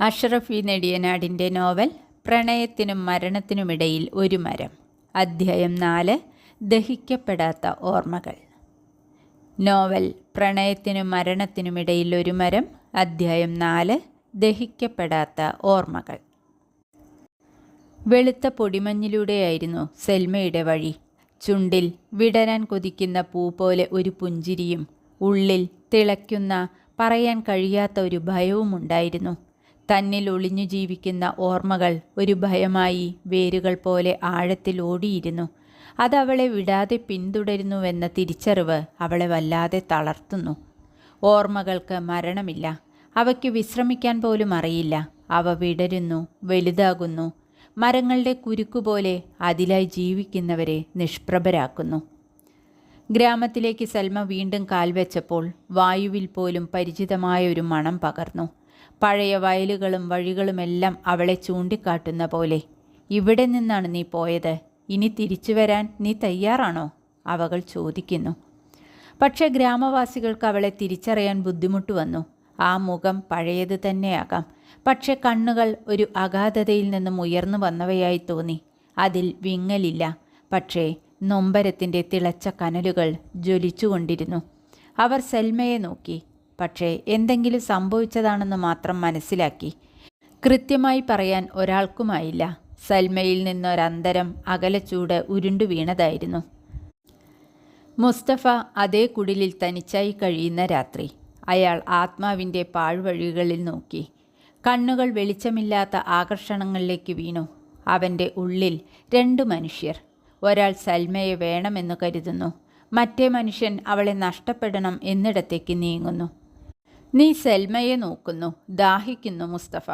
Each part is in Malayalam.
അഷ്റഫ് നെടിയനാടിന്റെ നോവൽ പ്രണയത്തിനും മരണത്തിനുമിടയിൽ ഒരു മരം. അധ്യായം നാല് ദഹിക്കപ്പെടാത്ത ഓർമ്മകൾ. നോവൽ പ്രണയത്തിനും മരണത്തിനുമിടയിൽ ഒരു മരം. അധ്യായം നാല് ദഹിക്കപ്പെടാത്ത ഓർമ്മകൾ. വെളുത്ത പൊടിമഞ്ഞിലൂടെയായിരുന്നു സെൽമയുടെ വഴി. ചുണ്ടിൽ വിടരാൻ കൊതിക്കുന്ന പൂ പോലെ ഒരു പുഞ്ചിരിയും ഉള്ളിൽ തിളയ്ക്കുന്ന പറയാൻ കഴിയാത്ത ഒരു ഭയവും ഉണ്ടായിരുന്നു തന്നിൽ ഒളിഞ്ഞു ജീവിക്കുന്ന ഓർമ്മകൾ ഒരു ഭയമായി വേരുകൾ പോലെ ആഴത്തിൽ ഓടിയിരുന്നു. അതവളെ വിടാതെ പിന്തുടരുന്നുവെന്ന തിരിച്ചറിവ് അവളെ വല്ലാതെ തളർത്തുന്നു. ഓർമ്മകൾക്ക് മരണമില്ല. അവയ്ക്ക് വിശ്രമിക്കാൻ പോലും അറിയില്ല. അവ വിടരുന്നു വലുതാകുന്നു. മരങ്ങളുടെ കുരുക്കുപോലെ അതിലായി ജീവിക്കുന്നവരെ നിഷ്പ്രഭരാക്കുന്നു. ഗ്രാമത്തിലേക്ക് സൽമ വീണ്ടും കാൽവെച്ചപ്പോൾ വായുവിൽ പോലും പരിചിതമായ ഒരു മണം പകർന്നു. പഴയ വയലുകളും വഴികളുമെല്ലാം അവളെ ചൂണ്ടിക്കാട്ടുന്ന പോലെ ഇവിടെ നിന്നാണ് നീ പോയത്. ഇനി തിരിച്ചു വരാൻ നീ തയ്യാറാണോ? അവകൾ ചോദിക്കുന്നു. പക്ഷേ ഗ്രാമവാസികൾക്ക് അവളെ തിരിച്ചറിയാൻ ബുദ്ധിമുട്ട് വന്നു. ആ മുഖം പഴയത് തന്നെയാകാം. പക്ഷെ കണ്ണുകൾ ഒരു അഗാധതയിൽ നിന്നും ഉയർന്നു വന്നവയായി തോന്നി. അതിൽ വിങ്ങലില്ല. പക്ഷേ നൊമ്പരത്തിന്റെ തിളച്ച കനലുകൾ ജ്വലിച്ചുകൊണ്ടിരുന്നു. അവർ സെൽമയെ നോക്കി. പക്ഷേ എന്തെങ്കിലും സംഭവിച്ചതാണെന്ന് മാത്രം മനസ്സിലാക്കി. കൃത്യമായി പറയാൻ ഒരാൾക്കുമായില്ല. സൽമയിൽ നിന്നൊരന്തരം അകലച്ചൂട് ഉരുണ്ടു വീണതായിരുന്നു. മുസ്തഫ അതേ കുടിലിൽ തനിച്ചായി കഴിയുന്ന രാത്രി അയാൾ ആത്മാവിന്റെ പാഴ്വഴികളിൽ നോക്കി. കണ്ണുകൾ വെളിച്ചമില്ലാത്ത ആകർഷണങ്ങളിലേക്ക് വീണു. അവന്റെ ഉള്ളിൽ രണ്ട് മനുഷ്യർ. ഒരാൾ സൽമയെ വേണമെന്ന് കരുതുന്നു. മറ്റേ മനുഷ്യൻ അവളെ നഷ്ടപ്പെടണം എന്നിടത്തേക്ക് നീങ്ങുന്നു. നീ സെൽമയെ നോക്കുന്നു ദാഹിക്കുന്നു മുസ്തഫ.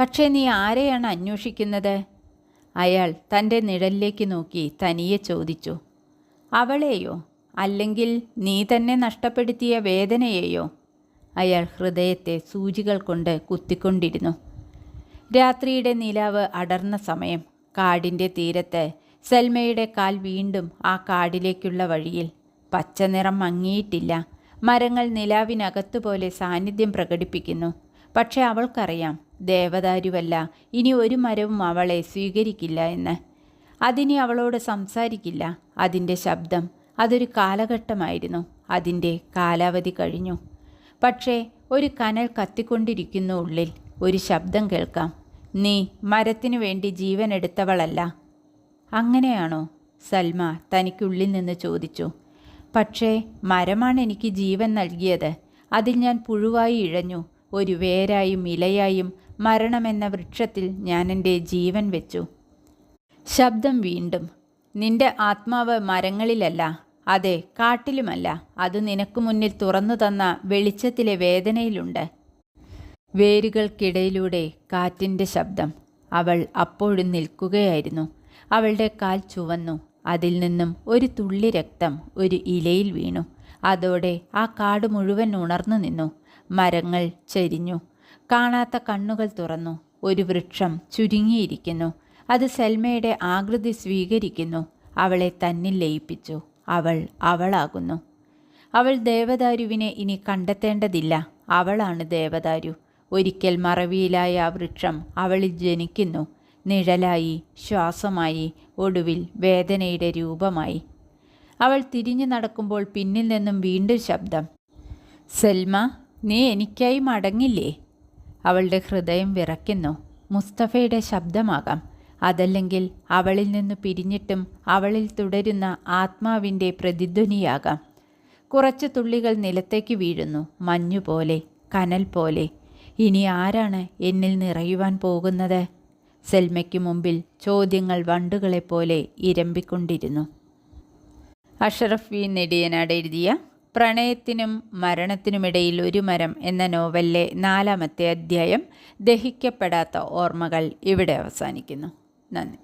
പക്ഷേ നീ ആരെയാണ് അന്വേഷിക്കുന്നത്? അയാൾ തന്റെ നിഴലിലേക്ക് നോക്കി തനിയെ ചോദിച്ചു. അവളെയോ? അല്ലെങ്കിൽ നീ തന്നെ നഷ്ടപ്പെടുത്തിയ വേദനയെയോ? അയാൾ ഹൃദയത്തെ സൂചികൾ കൊണ്ട് കുത്തിക്കൊണ്ടിരുന്നു. രാത്രിയുടെ നിലാവ് അടർന്ന സമയം. കാടിന്റെ തീരത്ത് സെൽമയുടെ കാൽ വീണ്ടും ആ കാടിലേക്കുള്ള വഴിയിൽ പച്ചനിറം മങ്ങിയിട്ടില്ല. മരങ്ങൾ നിലാവിനകത്തുപോലെ സാന്നിധ്യം പ്രകടിപ്പിക്കുന്നു. പക്ഷെ അവൾക്കറിയാം ദേവദാരുവല്ല ഇനി ഒരു മരവും അവളെ സ്വീകരിക്കില്ല എന്ന്. അതിനി അവളോട് സംസാരിക്കില്ല. അതിന്റെ ശബ്ദം അതൊരു കാലഘട്ടമായിരുന്നു. അതിന്റെ കാലാവധി കഴിഞ്ഞു. പക്ഷേ ഒരു കനൽ കത്തിക്കൊണ്ടിരിക്കുന്നു ഉള്ളിൽ. ഒരു ശബ്ദം കേൾക്കാം. നീ മരത്തിനു വേണ്ടി ജീവൻ എടുത്തവളല്ല അങ്ങനെയാണോ? സൽമ തനിക്കുള്ളിൽ നിന്ന് ചോദിച്ചു. പക്ഷേ മരമാണ് എനിക്ക് ജീവൻ നൽകിയത്. അതിൽ ഞാൻ പുഴുവായി ഇഴഞ്ഞു. ഒരു വേരായും ഇലയായും മരണമെന്ന വൃക്ഷത്തിൽ ഞാൻ എന്റെ ജീവൻ വെച്ചു. ശബ്ദം വീണ്ടും. നിന്റെ ആത്മാവ് മരങ്ങളിലല്ല. അതെ കാട്ടിലുമല്ല. അത് നിനക്ക് മുന്നിൽ തുറന്നു തന്ന വെളിച്ചത്തിലെ വേദനയിലുണ്ട്. വേരുകൾക്കിടയിലൂടെ കാറ്റിന്റെ ശബ്ദം. അവൾ അപ്പോഴും നിൽക്കുകയായിരുന്നു. അവളുടെ കാൽ ചുവന്നു. അതിൽ നിന്നും ഒരു തുള്ളി രക്തം ഒരു ഇലയിൽ വീണു. അതോടെ ആ കാട് മുഴുവൻ ഉണർന്നു നിന്നു. മരങ്ങൾ ചരിഞ്ഞു. കാണാത്ത കണ്ണുകൾ തുറന്നു. ഒരു വൃക്ഷം ചുരുങ്ങിയിരിക്കുന്നു. അത് സെൽമയുടെ ആകൃതി സ്വീകരിക്കുന്നു. അവളെ തന്നിൽ ലയിപ്പിച്ചു. അവൾ അവളാകുന്നു. അവൾ ദേവദാരുവിനെ ഇനി കണ്ടെത്തേണ്ടതില്ല. അവളാണ് ദേവദാരു. ഒരിക്കൽ മറവിയിലായ ആ വൃക്ഷം അവളിൽ ജനിക്കുന്നു. നിഴലായി ശ്വാസമായി ഒടുവിൽ വേദനയുടെ രൂപമായി. അവൾ തിരിഞ്ഞു നടക്കുമ്പോൾ പിന്നിൽ നിന്നും വീണ്ടും ശബ്ദം സെൽമ നീ എനിക്കായി മടങ്ങില്ലേ? അവളുടെ ഹൃദയം വിറയ്ക്കുന്നു. മുസ്തഫയുടെ ശബ്ദമാകാം. അതല്ലെങ്കിൽ അവളിൽ നിന്ന് പിരിഞ്ഞിട്ടും അവളിൽ തുടരുന്ന ആത്മാവിന്റെ പ്രതിധ്വനിയാകാം. കുറച്ച് തുള്ളികൾ നിലത്തേക്ക് വീഴുന്നു മഞ്ഞുപോലെ കനൽ പോലെ ഇനി ആരാണ് എന്നിൽ നിറയുവാൻ പോകുന്നത്? സെൽമയ്ക്ക് മുമ്പിൽ ചോദ്യങ്ങൾ വണ്ടുകളെപ്പോലെ ഇരമ്പിക്കൊണ്ടിരുന്നു. അഷറഫ് വി. നെടിയനാട് എഴുതിയ പ്രണയത്തിനും മരണത്തിനുമിടയിൽ ഒരു മരം എന്ന നോവലിലെ നാലാമത്തെ അധ്യായം ദഹിക്കപ്പെടാത്ത ഓർമ്മകൾ ഇവിടെ അവസാനിക്കുന്നു. നന്ദി.